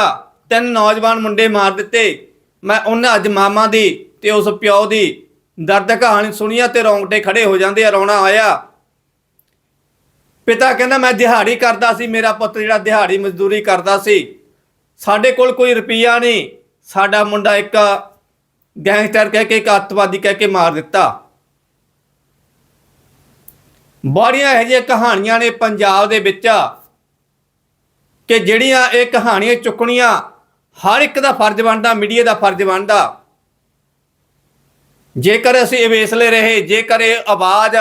ਤਿੰਨ ਨੌਜਵਾਨ ਮੁੰਡੇ ਮਾਰ ਦਿੱਤੇ। ਮੈਂ ਉਹਨਾਂ ਅੱਜ ਮਾਮਾ ਦੀ ਤੇ ਉਸ ਪਿਓ ਦੀ ਦਰਦ ਕਹਾਣੀ ਸੁਣੀਆ ਤੇ ਰੌਂਗਟੇ ਖੜੇ ਹੋ ਜਾਂਦੇ ਆ, ਰੋਣਾ ਆਇਆ। ਪਿਤਾ ਕਹਿੰਦਾ, ਮੈਂ ਦਿਹਾੜੀ ਕਰਦਾ ਸੀ, ਮੇਰਾ ਪੁੱਤ ਜਿਹੜਾ ਦਿਹਾੜੀ ਮਜ਼ਦੂਰੀ ਕਰਦਾ ਸੀ। ਸਾਡੇ ਕੋਲ ਕੋਈ ਰੁਪਈਆ ਨਹੀਂ, ਸਾਡਾ ਮੁੰਡਾ ਇੱਕ ਗੈਂਗਸਟਰ ਕਹਿ ਕੇ ਇੱਕ ਅੱਤਵਾਦੀ ਕਹਿ ਕੇ ਮਾਰ ਦਿੱਤਾ। ਬੜੀਆਂ ਇਹੋ ਜਿਹੀਆਂ ਕਹਾਣੀਆਂ ਨੇ ਪੰਜਾਬ ਦੇ ਵਿੱਚ ਕਿ ਜਿਹੜੀਆਂ ਇਹ ਕਹਾਣੀਆਂ ਚੁੱਕਣੀਆਂ ਹਰ ਇੱਕ ਦਾ ਫਰਜ਼ ਬਣਦਾ, ਮੀਡੀਆ ਦਾ ਫਰਜ਼ ਬਣਦਾ। ਜੇਕਰ ਅਸੀਂ ਇਹ ਰਹੇ, ਜੇਕਰ ਇਹ ਆਵਾਜ਼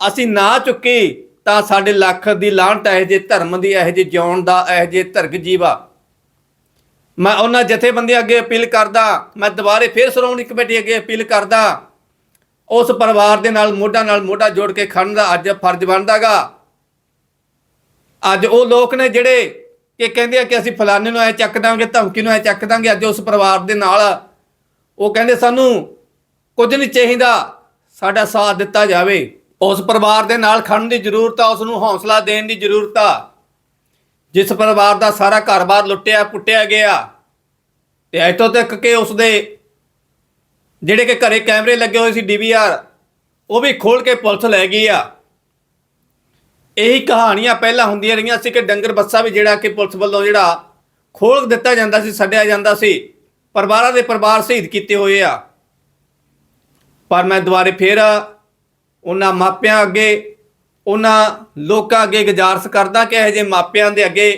ਅਸੀਂ ਨਾ ਚੁੱਕੀ, ਤਾਂ ਸਾਡੇ ਲੱਖ ਦੀ ਲਾਹਨਤ ਹੈ ਜੇ ਧਰਮ ਦੀ, ਇਹ ਜੇ ਜਿਉਣ ਦਾ, ਇਹ ਜੇ ਧਰਗ ਜੀਵਾ ਮੈਂ ਉਹਨਾਂ ਜਥੇਬੰਦੀਆਂ ਅੱਗੇ ਅਪੀਲ ਕਰਦਾ, ਮੈਂ ਦੁਬਾਰੇ ਫੇਰ ਸ਼੍ਰੋਮਣੀ ਕਮੇਟੀ ਅੱਗੇ ਅਪੀਲ ਕਰਦਾ। ਉਸ ਪਰਿਵਾਰ ਦੇ ਨਾਲ, ਮੋਢਾ ਨਾਲ ਮੋਢਾ ਜੋੜ ਕੇ ਖੜਨ ਦਾ ਅੱਜ ਫਰਜ਼ ਬਣਦਾਗਾ। ਅੱਜ ਉਹ ਲੋਕ ਨੇ ਜਿਹੜੇ ਕਿ ਕਹਿੰਦੇ ਆ ਕਿ ਅਸੀਂ ਫਲਾਣੇ ਨੂੰ ਐ ਚੱਕ ਦਾਂਗੇ, ਧਮਕੀ ਨੂੰ ਐ ਚੱਕ ਦਾਂਗੇ, ਅੱਜ ਉਸ ਪਰਿਵਾਰ ਦੇ ਨਾਲ। ਉਹ ਕਹਿੰਦੇ ਸਾਨੂੰ ਕੁਝ ਨਹੀਂ ਚਾਹੀਦਾ, ਸਾਡਾ ਸਾਥ ਦਿੱਤਾ ਜਾਵੇ। ਉਸ ਪਰਿਵਾਰ ਦੇ ਨਾਲ ਖੜਨ ਦੀ ਜ਼ਰੂਰਤ ਆ ਉਸ ਨੂੰ ਹੌਸਲਾ ਦੇਣ ਦੀ ਜ਼ਰੂਰਤ ਆ। ਜਿਸ ਪਰਿਵਾਰ ਦਾ ਸਾਰਾ ਘਰ-ਬਾਰ ਲੁੱਟਿਆ, ਪੁੱਟਿਆ ਗਿਆ, ਤੇ ਇੱਥੋਂ ਤੱਕ ਕਿ ਉਸਦੇ ਜਿਹੜੇ ਕਿ ਘਰੇ ਕੈਮਰੇ ਲੱਗੇ ਹੋਏ ਸੀ ਡੀਵੀਆਰ, ਉਹ ਵੀ ਖੋਲ ਕੇ ਪੁਲਿਸ ਲੈ ਗਈ ਆ। ਇਹੀ ਕਹਾਣੀਆਂ ਪਹਿਲਾਂ ਹੁੰਦੀਆਂ ਰਹੀਆਂ ਸੀ ਕਿ ਡੰਗਰ ਬੱਸਾ ਵੀ ਜਿਹੜਾ ਕਿ ਪੁਲਿਸ ਵੱਲੋਂ ਜਿਹੜਾ ਖੋਲ ਦਿੱਤਾ ਜਾਂਦਾ ਸੀ, ਛੱਡਿਆ ਜਾਂਦਾ ਸੀ, ਪਰਿਵਾਰਾਂ ਦੇ ਪਰਿਵਾਰ ਸ਼ਹੀਦ ਕੀਤੇ ਹੋਏ ਆ। ਪਰ ਮੈਂ ਦੁਬਾਰੇ ਫੇਰ ਉਹਨਾਂ ਮਾਪਿਆਂ ਅੱਗੇ ਉਹਨਾਂ ਲੋਕਾਂ ਅੱਗੇ ਗੁਜ਼ਾਰਸ ਕਰਦਾ ਕਿ ਇਹ ਜੇ ਮਾਪਿਆਂ ਦੇ ਅੱਗੇ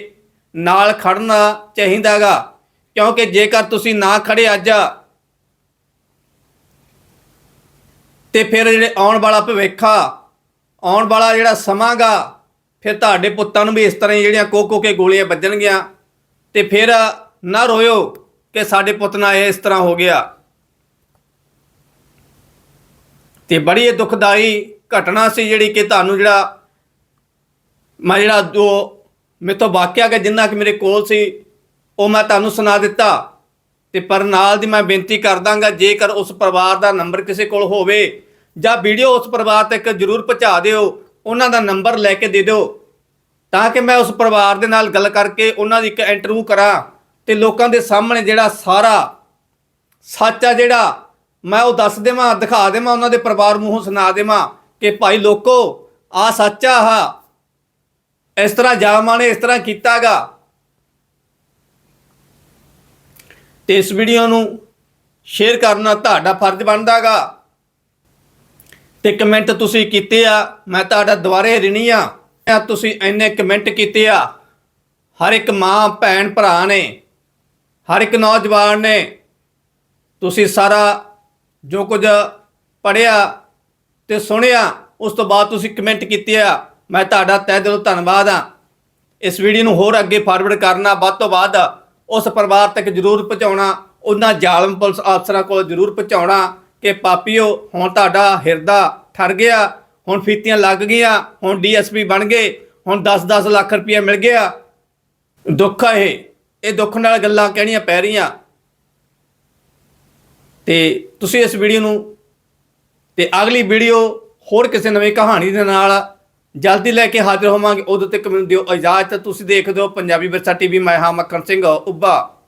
ਨਾਲ ਖੜਨਾ ਚਾਹੀਦਾਗਾ। ਕਿਉਂਕਿ ਜੇਕਰ ਤੁਸੀਂ ਨਾ ਖੜੇ ਅੱਜ, ਤੇ ਫਿਰ ਜਿਹੜੇ ਆਉਣ ਵਾਲਾ ਭਵਿੱਖ ਆਉਣ ਵਾਲਾ ਜਿਹੜਾ ਸਮਾਂਗਾ, ਫਿਰ ਤੁਹਾਡੇ ਪੁੱਤਾਂ ਨੂੰ ਵੀ ਇਸ ਤਰ੍ਹਾਂ ਹੀ ਜਿਹੜੀਆਂ ਕੋਕੋ ਕੇ ਗੋਲੀਆਂ ਵੱਜਣਗੀਆਂ। ਤੇ ਫਿਰ ਨਾ ਰੋਇਓ ਕਿ ਸਾਡੇ ਪੁੱਤ ਨਾਲ ਇਸ ਤਰ੍ਹਾਂ ਹੋ ਗਿਆ। ਤੇ ਬੜੀ ਇਹ ਦੁਖਦਾਈ ਘਟਨਾ ਸੀ ਜਿਹੜੀ ਕਿ ਤੁਹਾਨੂੰ ਜਿਹੜਾ ਮੈਂ ਜਿਹੜਾ ਜੋ ਮੇਰੇ ਤੋਂ ਵਾਕਿਆ ਕਿ ਜਿੰਨਾ ਕਿ ਮੇਰੇ ਕੋਲ ਸੀ, ਉਹ ਮੈਂ ਤੁਹਾਨੂੰ ਸੁਣਾ ਦਿੱਤਾ। ਤੇ ਪਰ ਨਾਲ ਦੀ ਮੈਂ ਬੇਨਤੀ ਕਰਦਾਂਗਾ, ਜੇਕਰ ਉਸ ਪਰਿਵਾਰ ਦਾ ਨੰਬਰ ਕਿਸੇ ਕੋਲ ਹੋਵੇ ਜਾਂ ਵੀਡੀਓ ਉਸ ਪਰਿਵਾਰ ਤੱਕ ਜਰੂਰ ਪਹੁੰਚਾ ਦਿਓ, ਉਹਨਾਂ ਦਾ ਨੰਬਰ ਲੈ ਕੇ ਦੇ ਦਿਓ। ਤਾਂ ਕਿ ਮੈਂ ਉਸ ਪਰਿਵਾਰ ਦੇ ਨਾਲ ਗੱਲ ਕਰਕੇ ਉਹਨਾਂ ਦੀ ਇੱਕ ਇੰਟਰਵਿਊ ਕਰਾਂ ਤੇ ਲੋਕਾਂ ਦੇ ਸਾਹਮਣੇ ਜਿਹੜਾ ਸਾਰਾ ਸੱਚ ਆ ਜਿਹੜਾ, ਮੈਂ ਉਹ ਦੱਸ ਦੇਵਾਂ, ਦਿਖਾ ਦੇਵਾਂ, ਉਹਨਾਂ ਦੇ ਪਰਿਵਾਰ ਮੂੰਹੋਂ ਸੁਣਾ ਦੇਵਾਂ। ਕਿ ਭਾਈ ਲੋਕੋ ਆ ਸੱਚ ਆ ਆਹ। ਇਸ ਤਰ੍ਹਾਂ ਜਾਮਾਂ ਨੇ ਇਸ ਤਰ੍ਹਾਂ ਕੀਤਾਗਾ ਤੇ ਇਸ ਵੀਡੀਓ ਨੂੰ ਸ਼ੇਅਰ ਕਰਨਾ ਤੁਹਾਡਾ ਫਰਜ਼ ਬਣਦਾਗਾ ਤੇ ਕਮੈਂਟ ਤੁਸੀਂ ਕੀਤੇ ਆ, ਮੈਂ ਤੁਹਾਡਾ ਦੁਬਾਰੇ ਰਿਣੀ ਆ। ਤੁਸੀਂ ਇੰਨੇ ਕਮੈਂਟ ਕੀਤੇ ਆ। ਹਰ ਇੱਕ ਮਾਂ, ਭੈਣ, ਭਰਾ ਨੇ, ਹਰ ਇੱਕ ਨੌਜਵਾਨ ਨੇ, ਤੁਸੀਂ ਸਾਰਾ ਜੋ ਕੁਝ ਪੜਿਆ ਤੇ ਸੁਣਿਆ, ਉਸ ਤੋਂ ਬਾਅਦ ਤੁਸੀਂ ਕਮੈਂਟ ਕੀਤੇ ਆ। ਮੈਂ ਤੁਹਾਡਾ ਤਹਿ ਦਿਲੋਂ ਧੰਨਵਾਦ ਆ। ਇਸ ਵੀਡੀਓ ਨੂੰ ਹੋਰ ਅੱਗੇ ਫਾਰਵਰਡ ਕਰਨਾ, ਵੱਧ ਤੋਂ ਵੱਧ ਉਸ ਪਰਿਵਾਰ ਤੱਕ ਜਰੂਰ ਪਹੁੰਚਾਉਣਾ, ਉਹਨਾਂ ਜ਼ਾਲਮ ਪੁਲਿਸ ਅਫਸਰਾਂ ਕੋਲ ਜਰੂਰ ਪਹੁੰਚਾਉਣਾ ਕਿ ਪਾਪੀਓ, ਹੁਣ ਤੁਹਾਡਾ ਹਿਰਦਾ ਠਰ ਗਿਆ, ਹੁਣ ਫੀਤੀਆਂ ਲੱਗ ਗਈਆਂ, ਹੁਣ ਡੀਐਸਪੀ ਬਣ ਗਏ, ਹੁਣ 10-10 ਲੱਖ ਰੁਪਏ ਮਿਲ ਗਿਆ। ਦੁੱਖ ਆ ਇਹ। ਇਹ ਦੁੱਖ ਨਾਲ ਗੱਲਾਂ ਕਹਿਣੀਆਂ ਪੈ ਰਹੀਆਂ। ਤੇ ਤੁਸੀਂ ਇਸ ਵੀਡੀਓ ਨੂੰ ਤੇ ਅਗਲੀ ਵੀਡੀਓ ਹੋਰ ਕਿਸੇ ਨਵੀਂ ਕਹਾਣੀ ਦੇ ਨਾਲ ਜਲਦੀ ਲੈ ਕੇ ਹਾਜ਼ਰ ਹੋਵਾਂਗੇ। ਉਦੋਂ ਤੱਕ ਮੈਨੂੰ ਦਿਓ। ਇਜਾਜ਼ਤ ਤੁਸੀਂ ਦੇਖਦੇ ਹੋ। ਪੰਜਾਬੀ ਵਿਰਸਾ ਟੀਵੀ, ਮੈਂ ਹਾਂ ਮੱਖਣ ਸਿੰਘ, ਉੱਭਾ।